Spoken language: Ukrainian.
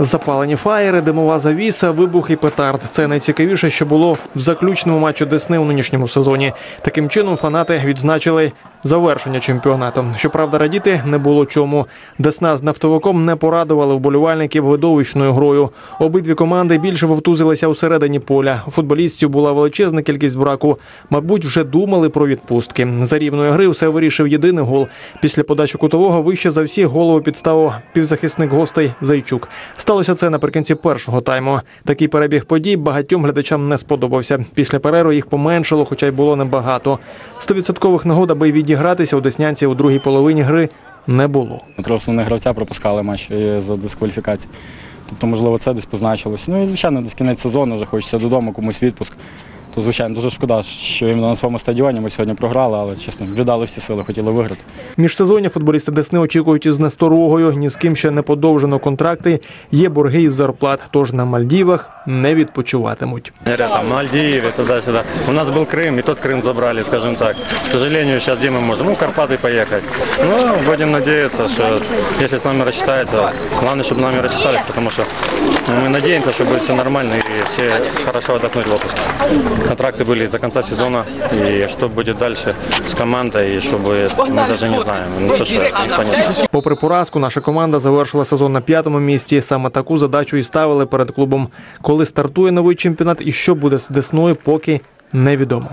Запалені фаєри, димова завіса, вибух і петард. Це найцікавіше, що було в заключному матчі Десни у нинішньому сезоні. Таким чином фанати відзначили завершення чемпіонату. Щоправда, радіти не було чому. Десна з нафтовиком не порадували вболівальників видовищною грою. Обидві команди більше вовтузилися у середині поля. У футболістів була величезна кількість браку. Мабуть, вже думали про відпустки. За рівної гри все вирішив єдиний гол. Після подачі кутового вище за всіх голову підставив півзахисник гостей Зайчук. Сталося це наприкінці першого тайму. Такий перебіг подій багатьом глядачам не сподобався. Після перерву їх поменшало, хоча й було небагато. Стовідсоткових нагод, аби відігратися у деснянці у другій половині гри не було. Три основних гравця пропускали матч е, за дискваліфікації. Тобто, можливо, це десь позначилось. Ну і звичайно, десь кінець сезону вже хочеться додому, комусь відпуск. То, звичайно, дуже шкода, що іменно на своєму стадіоні ми сьогодні програли, але чесно, віддали всі сили, хотіли виграти. Міжсезоння футболісти Десни очікують із насторогою. Ні з ким ще не подовжено контракти. Є борги із зарплат, тож на Мальдівах не відпочиватимуть. Говорят, там Мальдивы, туда-сюда. У нас был Крым, и тот Крым забрали, скажем так. К сожалению, сейчас где мы можем? Ну, в Карпаты поехать. Ну, будем надеяться, что если с нами рассчитаются, главное, чтобы нами рассчитались, потому что ну, мы надеемся, что будет все нормально и все хорошо отдохнуть в отпуске. Контракты были до конца сезона, и что будет дальше с командой, и что будет, мы даже не знаем. Ну, то, что никто не знает. Попри поразку, наша команда завершила сезон на п'ятому місці. Саме таку задачу і ставили перед клубом. Коли стартує новий чемпіонат і що буде з Десною, поки невідомо.